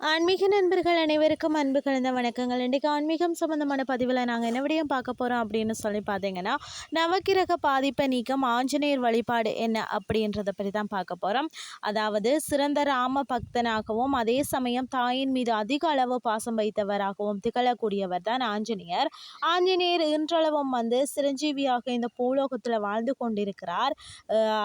ஆன்மீக நண்பர்கள் அனைவருக்கும் அன்பு கலந்த வணக்கங்கள். இன்றைக்கு ஆன்மீகம் சம்மந்தமான பதிவில் நாங்கள் என்ன விடையும் பார்க்க போகிறோம் அப்படின்னு சொல்லி பார்த்தீங்கன்னா நவக்கிரக பாதிப்பை நீக்கம் ஆஞ்சநேயர் வழிபாடு என்ன அப்படின்றத பற்றி தான் பார்க்க போகிறோம் அதாவது சிறந்த ராம பக்தனாகவும் அதே சமயம் தாயின் மீது அதிக அளவு பாசம் வைத்தவராகவும் திகழக்கூடியவர் தான் ஆஞ்சநேயர். ஆஞ்சநேயர் இன்றளவும் வந்து சிரஞ்சீவியாக இந்த பூலோகத்தில் வாழ்ந்து கொண்டிருக்கிறார்.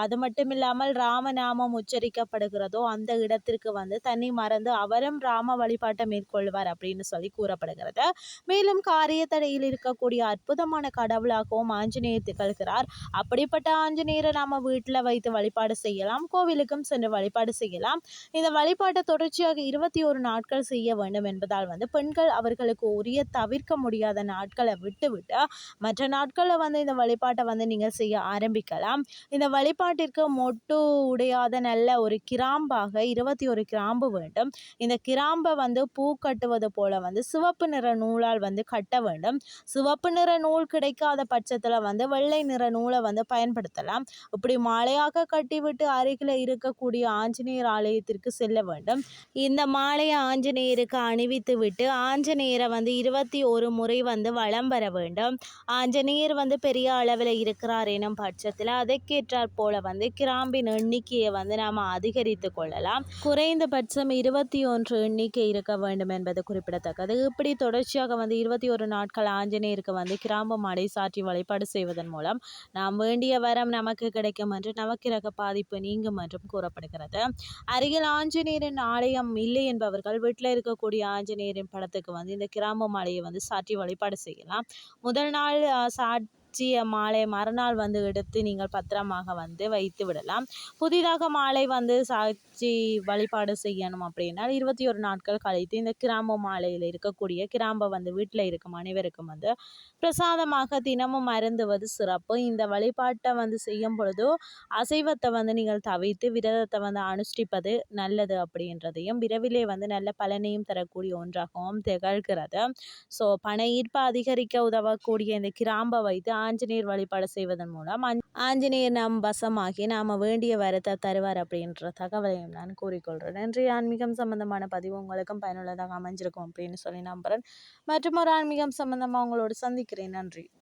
அது மட்டும் இல்லாமல் ராமநாமம் உச்சரிக்கப்படுகிறதோ அந்த இடத்திற்கு வந்து தன்னை மறந்து அவரும் ராம வழிபாட்டை மேற்கொள்வார் அப்படின்னு சொல்லி கூறப்படுகிறது. மேலும் காரிய தடையில் இருக்கக்கூடிய அற்புதமான கடவுளாகவும் ஆஞ்சநேயர் திகழ்கிறார். அப்படிப்பட்ட ஆஞ்சநேயரை நாம வீட்டில் வைத்து வழிபாடு செய்யலாம். கோவிலுக்கும் சென்று வழிபாடு செய்யலாம். இந்த வழிபாட்டை தொடர்ச்சியாக இருபத்தி ஒரு நாட்கள் செய்ய வேண்டும் என்பதால் வந்து பெண்கள் அவர்களுக்கு உரிய தவிர்க்க முடியாத நாட்களை விட்டுவிட்டு மற்ற நாட்களில் வந்து இந்த வழிபாட்டை வந்து நீங்கள் செய்ய ஆரம்பிக்கலாம். இந்த வழிபாட்டிற்கு மொட்டு உடையாத நல்ல ஒரு கிராம்பாக இருபத்தி ஒரு கிராம்பு வேண்டும். இந்த கிராம்பு கிராம்பை வந்து பூ கட்டுவது போல வந்து சிவப்பு நிற நூலால் வந்து கட்ட வேண்டும். சிவப்பு நிற நூல் கிடைக்காத பட்சத்தில் வந்து வெள்ளை நிற நூலை வந்து பயன்படுத்தலாம். இப்படி மாலையாக கட்டிவிட்டு அருகில் இருக்கக்கூடிய ஆஞ்சநேயர் ஆலயத்திற்கு செல்ல வேண்டும். இந்த மாலையை ஆஞ்சநேயருக்கு அணிவித்து விட்டு ஆஞ்சநேயரை வந்து இருபத்தி ஒரு முறை வந்து வலம் வர வேண்டும். ஆஞ்சநேயர் வந்து பெரிய அளவில் இருக்கிறார் எனும் பட்சத்தில் அதற்கேற்றாற் போல வந்து கிராம்பின் எண்ணிக்கையை வந்து நாம் அதிகரித்து கொள்ளலாம். குறைந்தபட்சம் இருபத்தி ஒன்று எண்ணிக்கை இருக்க வேண்டும் என்பது குறிப்பிடத்தக்கது. இப்படி தொடர்ச்சியாக வந்து இருபத்தி ஒரு நாட்கள் ஆஞ்சநேயருக்கு வந்து கிராம்பு மாலை சாற்றி வழிபாடு செய்வதன் மூலம் நாம் வேண்டிய வரம் நமக்கு கிடைக்கும் என்று நவக்கிரக பாதிப்பு நீங்கும் என்றும் கூறப்படுகிறது. அருகில் ஆஞ்சநேயரின் ஆலயம் இல்லை என்பவர்கள் வீட்டில் இருக்கக்கூடிய ஆஞ்சநேயரின் படத்துக்கு வந்து இந்த கிராம்பு மாலையை வந்து சாற்றி வழிபாடு செய்யலாம். முதல் நாள் சாட் சாற்றிய மாலை மறுநாள் வந்து எடுத்து நீங்கள் பத்திரமாக வந்து வைத்து விடலாம். புதிதாக மாலை வந்து சாட்சி வழிபாடு செய்யணும் அப்படின்னா இருபத்தி ஒரு நாட்கள் கழித்து இந்த கிராம்பு மாலையில் இருக்கக்கூடிய கிராம்பை வந்து வீட்டில் இருக்கும் அனைவருக்கும் வந்து பிரசாதமாக தினமும் மருந்துவது சிறப்பு. இந்த வழிபாட்டை வந்து செய்யும் பொழுது அசைவத்தை வந்து நீங்கள் தவிர்த்து விரதத்தை வந்து அனுஷ்டிப்பது நல்லது அப்படின்றதையும் விரைவிலே வந்து நல்ல பலனையும் தரக்கூடிய ஒன்றாகவும் திகழ்கிறது. ஸோ பண ஈர்ப்பு அதிகரிக்க உதவக்கூடிய இந்த கிராம்பை வைத்து ஆஞ்சநேயர் வழிபாடு செய்வதன் மூலம் ஆஞ்சநேயர் நாம் வசமாகி நாம் வேண்டிய வரத்தை தருவார் அப்படின்ற தகவலையும் நான் கூறிக்கொள்கிறேன் நன்றி ஆன்மீகம் சம்பந்தமான பதிவு உங்களுக்கும் பயனுள்ளதாக அமைஞ்சிருக்கும் அப்படின்னு சொல்லி நம்புகிறேன் மற்றும் ஒரு ஆன்மீகம் சம்பந்தமாக உங்களோடு சந்திக்கிறேன். நன்றி.